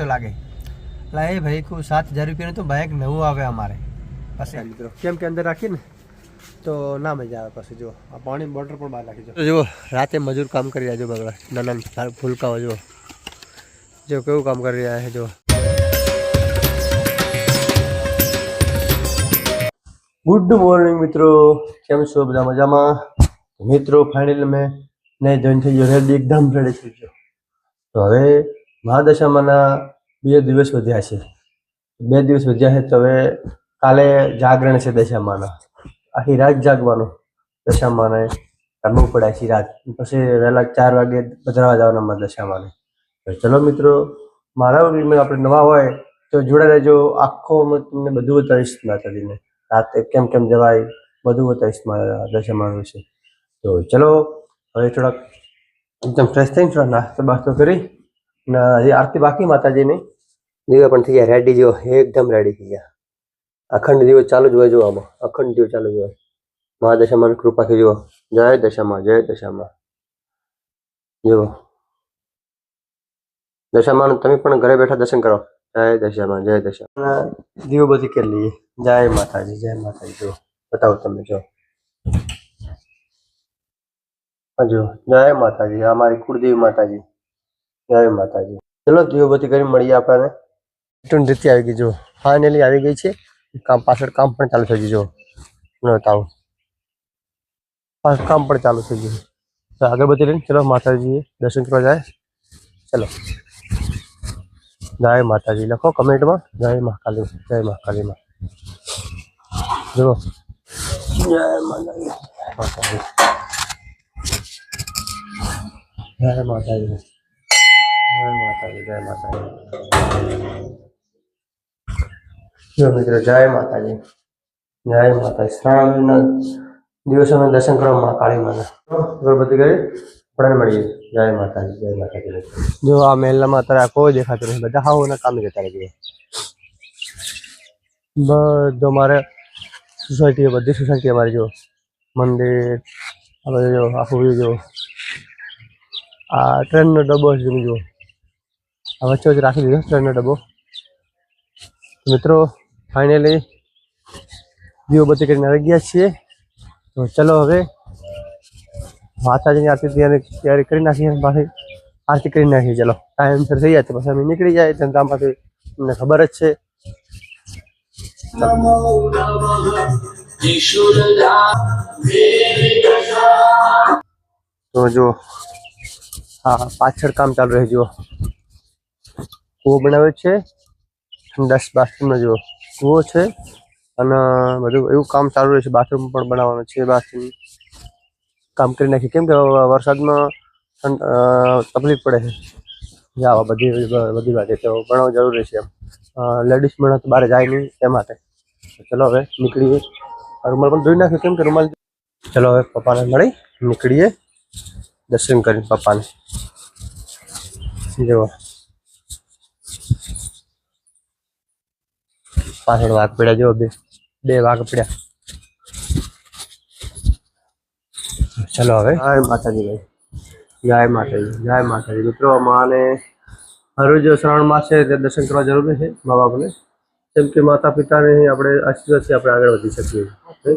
તો લાગે. એટલે એ ભાઈ કહું સાત હજાર રૂપિયાનું તો બાઇક નવું આવે અમારે. પછી મિત્રો કેમ કે અંદર રાખીએ ને તો ના મજા આવે પછી જો આ પાણી બોટલ પણ બહાર રાખી જો જુઓ રાતે મજૂર કામ કરી રહ્યા જો બગડા નાના નાના ફૂલકાઓ જો જો કેવું કામ કરી રહ્યા છે જો ગુડ મોર્નિંગ મિત્રો. કેમ છો? બધા મજામાં? મિત્રો ફાઇનલ મેં નહીં જોઈન થઈ ગયો રેડી એકદમ રેડી થઈ ગયો. તો હવે મહાદશામાના બે દિવસ વધ્યા છે. બે દિવસ વધ્યા છે તો હવે કાલે જાગરણ છે દશામાના. આખી રાત જાગવાનું દશામાને રમવું પડે આખી રાત. પછી વહેલા ચાર વાગે પધરાવા જવાના માં દશામાને. ચલો મિત્રો, મારા આપણે નવા હોય તો જોડા રહેજો. આખો હું તમને બધું બતાવીશ માતાજીને. રાતે કેમ કેમ જવાય, બધું બતાવીશ મારા દશામાનું વિશે. તો ચલો, હવે થોડાક એકદમ ફ્રેશ થઈને થોડા નાસ્તો બાસ્તો કરી. ને હજી આરતી બાકી માતાજીની દીવા પણ થઈ ગયા રેડી જો એકદમ રેડી થઈ ગયા અખંડ દીવો ચાલુ જ હોય જો આમાં અખંડ દીવો ચાલુ જ હોય મહાદશામાં કૃપાથી જુઓ જય દશામાં જય દશામાં જુઓ દશામાં તમે પણ ઘરે બેઠા દર્શન કરો જય દશામાં જય દશામાં દીવો બધી કરી લઈએ જય માતાજી જય માતાજી જો બતાવો તમે જો હા જો જય માતાજી આ મારી કુળદેવી માતાજી જય માતાજી. ચલો દીવો કરી મળીએ આપણને. રિટર્ન રીતે આવી ગઈ જો. ફાઇનલી આવી ગઈ છે. કામ પાછળ કામ પણ ચાલુ થઈ ગયું જો. બતાવું કામ પણ ચાલુ થઈ ગયું. તો અગરબત્તી લઈને ચલો માતાજીએ દર્શન કરવા જાય. ચલો. જય માતાજી. લખો કમેન્ટમાં. જય મહાકાલી. જય મહાકાલી માં. જુઓ જય માતાજી માતાજી. જય માતાજી. જય માતાજી જય માતાજી. જય માતાજી. જય માતાજી. શ્રાવણના દર્શન કરવા માં કાળી માના કરી જો આ મહેલામાં અત્યારે કોઈ દેખાતું નથી. બધા હાવ કામે જતા રહીએ બધો મારે સોસાયટી બધી સોસાયટી અમારી જો? મંદિર, આ બધું જો, આખું જો. આ ટ્રેનનો ડબ્બો છે, તમે જુઓ. વચ્ચે વચ્ચે રાખી દીધો ટ્રેનનો ડબ્બો. મિત્રો ફાઇનલી દીવબત્તી કરીને આવી ગયા છીએ. તો ચલો હવે માતાજીની આરતી તૈયારી કરી નાખીએ પાછી આરતી કરી નાખીએ. ચલો ટાઈમસર થઈ જાય તો પછી અમે નીકળી જાય. ધંધામાંથી તમને ખબર જ છે. તો જો, હા, પાછળ કામ ચાલુ રહે, જુઓ. કૂવો બનાવ્યો છે. દસ બાથરૂમનો જેવો કૂવો છે. અને બધું એવું કામ ચાલુ રહે છે. બાથરૂમ પણ બનાવવાનું છે બાથરૂમ કામ કરી નાખી કેમ કે વરસાદમાં તકલીફ પડે છે. જવા બધી બધી વાતે તો ભણવું જરૂરી છે એમ. લેડીઝ ભણે તો બહાર જાય નહીં એ માટે. ચલો હવે નીકળીએ. રૂમાલ પણ ધોઈ નાખ્યો. કેમ કે રૂમાલ ચલો હવે પપ્પાને મળી નીકળીએ. દર્શન કરીને પપ્પાને. જુઓ. પાછળ વાઘ પડ્યા જો બે બે વાઘ પડ્યા. ચલો હવે. જય માતાજી ભાઈ. જય માતાજી જય માતાજી. મિત્રો માને હરરોજ શ્રાવણ માસ છે તે દર્શન કરવા જરૂરી છે મા બાપને. કેમ કે માતા પિતાને આપણે આશીર્વાદથી આપણે આગળ વધી શકીએ. છીએ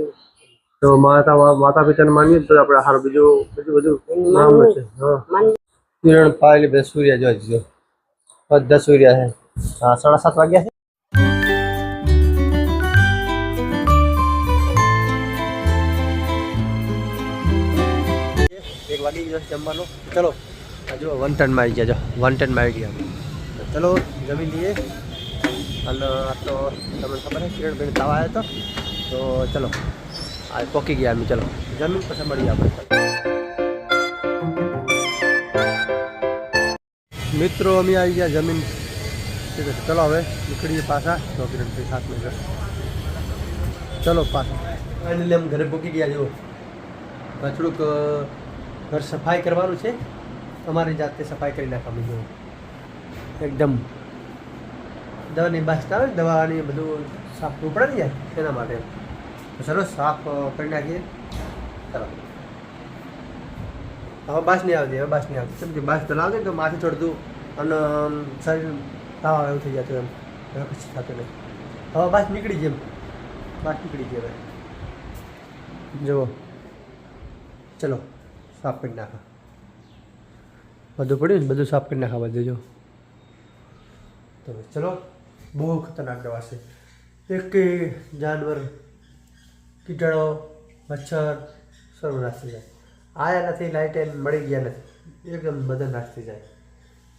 તો માતા માતા પિતાને માનીએ તો આપણે હારું બીજું બીજું બધું નામ છે. હા. કિરણ પાયલ બે સૂર્ય જો જો. બધા સૂર્ય છે. હા, સાડા સાત વાગ્યા છે? વાગી ગયો જમવાનું. ચલો. જો વન ટનમાં આવી ગયા. જો વન ટનમાં આવી ગયા. તો ચલો જમી લઈએ. અને આ તો તમને ખબર છે કિરણભાઈ તાવ આવ્યો હતો. તો ચલો આ પોકી ગયા અમે ચલો. જમીન પછી મળીએ આપણે. મિત્રો અમે આવી ગયા જમીન. ચલો હવે નીકળીએ પાછા. તો કિરણભાઈ સાત મિનિટ ચલો પાછા. ફાઇનલી અમે ઘરે પૂકી ગયા જો હવે થોડુંક ઘર સફાઈ કરવાનું છે, તમારી જાતે સફાઈ કરી નાખવાની જો એકદમ. દવાની બાસ્ટ આવે દવાની બધું સાફ કરવું પડે જાય તેના માટે. તો સાફ કરી નાખીએ. ચલો. હવે બાસ નહીં આવતી, હવે બાસ નહીં આવતી. કે બાસ ને તો માથે ચડતું અને શરીર તાવ એવું થઈ જતું એમ. હવે પછી થતું નહીં. હવે બસ નીકળી જેમ બસ નીકળી ગઈ હવે. જુઓ. ચલો. સાફ કરી નાખો. બધું પડ્યું ને? બધું સાફ કરી નાખવા બધું જો. તો ચલો, બહુ ખતરનાક દવા છે. એક જાનવર, કીટાણો, મચ્છર સર્વનાશ થઈ જાય. આયા નથી લાઇટ એન મળી ગયા નથી એકદમ બધા નાશ થઈ જાય.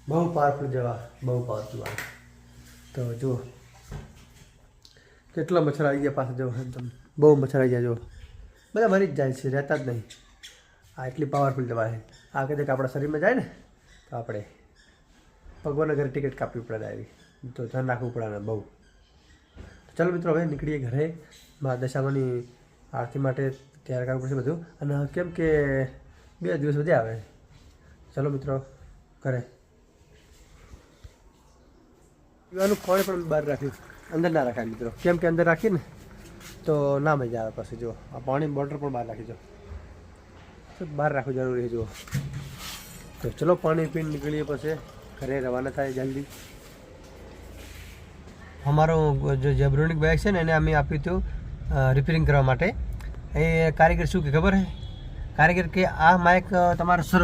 બહુ પાવરફુલ દવા, બહુ પાવરફુલ આવે તો જુઓ, કેટલા મચ્છર આવી ગયા પાસે જવા. તમે બહુ મચ્છર આવી ગયા જુઓ. બધા મરી જ જાય છે, રહેતા જ નહીં. આ એટલી પાવરફુલ દવા છે. આ કદાચ આપણા શરીરમાં જાય ને તો આપણે ભગવાનના ઘરે ટિકિટ કાપવી પડે આવી તો ધ્યાન રાખવું પડે ને બહુ. ચાલો મિત્રો હવે નીકળીએ ઘરે. મા દશામાની આરતી માટે તૈયાર કરવું પડશે બધું. અને કેમ કે બે દિવસ વધ્યા આવે. ચાલો મિત્રો ઘરે. પીવાનું પાણી પણ બહાર રાખ્યું. અંદર ના રાખાય મિત્રો. કેમ કે અંદર રાખીએ ને તો ના મજા આવે પછી જો આ પાણી બોટલ પણ બહાર રાખી જો બહાર રાખવું જરૂરી છે, જુઓ. તો ચલો, પાણી પીને નીકળીએ પછી. ઘરે રવાના થાય જલ્દી. અમારો જે જેબ્રોનિક બાઇક છે ને, એને અમે આપ્યું હતું રિપેરિંગ કરવા માટે. એ કારીગર શું કે, ખબર છે કારીગર કે આ માઇક તમારે સર,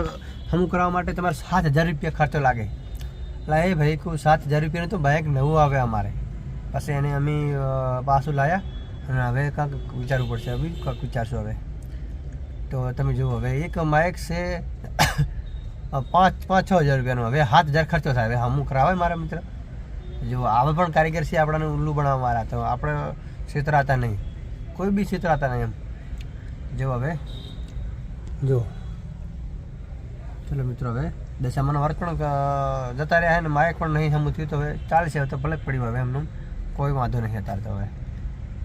હમું કરવા માટે તમારે સાત હજાર રૂપિયા ખર્ચો લાગે. એટલે એ ભાઈ કહું સાત હજાર રૂપિયાનું તો બાઇક નવું આવે અમારે. પછી એને અમે પાછું લાવ્યા અને હવે કાંક વિચારવું પડશે, હવે, કાંક વિચારશું હવે. તો તમે જુઓ, હવે એક માઇક છે, પાંચ પાંચ, છ હજાર રૂપિયાનો. હવે સાત હજાર ખર્ચો થાય. હવે હમું કરાવે મારા મિત્ર. જો આવા પણ કારીગર છે આપણાને ઉલ્લુ બનાવવા મારા તો આપણે છેતરાતા નહીં. કોઈ બી છેતરાતા નહીં એમ. જો હવે. જો ચલો મિત્રો, હવે દશામાનો વર્ગ પણ જતા રહ્યા ને માયક પણ નહીં સમું થયું તો હવે ચાલશે. હવે તો ભલે પડ્યું હવે એમનું. કોઈ વાંધો નહીં અત્યારે તો હવે.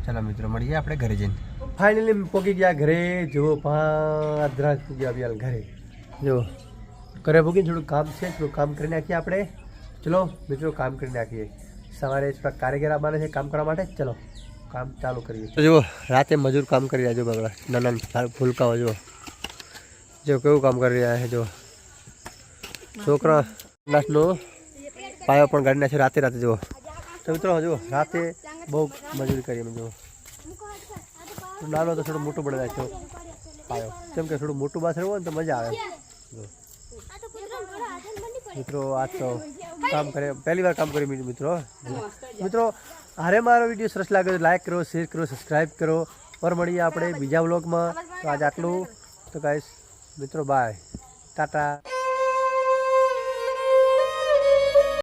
ચાલો મિત્રો, મળીએ આપણે ઘરે જઈને. ફાઇનલી પોકી ગયા ઘરે. જો પાદરા બી હાલ ઘરે. જો ઘરે પૂગીને થોડું કામ છે, થોડું કામ કરી નાખીએ આપણે. ચલો, મિત્રો, કામ કરી નાખીએ. સવારે થોડા કારીગર આવવાના છે કામ કરવા માટે. ચલો, કામ ચાલુ કરીએ. તો જુઓ, રાતે મજૂર કામ કરી રહ્યા જો બગડા. નાના ફૂલકાઓ, જુઓ. જો કેવું કામ કરી રહ્યા છે જો છોકરા પાયો પણ ગાડી નાખ્યો રાતે રાતે જુઓ. તો મિત્રો, જુઓ, રાતે બહુ મજૂરી કરી અમે જુઓ નાનો તો થોડું મોટું બને નાખ્યો પાયો. કેમ કે થોડું મોટું બાથરૂમ હોય ને તો મજા આવે. મિત્રો આજ તો કામ કરે. પહેલી વાર કામ કરી મિત્રો. મિત્રો, હારે મારો વીડિયો સરસ લાગે તો લાઈક કરો શેર કરો સબસ્ક્રાઈબ કરો. પર મળીએ આપણે બીજા વ્લોગમાં તો આજ આટલું. તો ગાઈસ મિત્રો બાય ટાટા.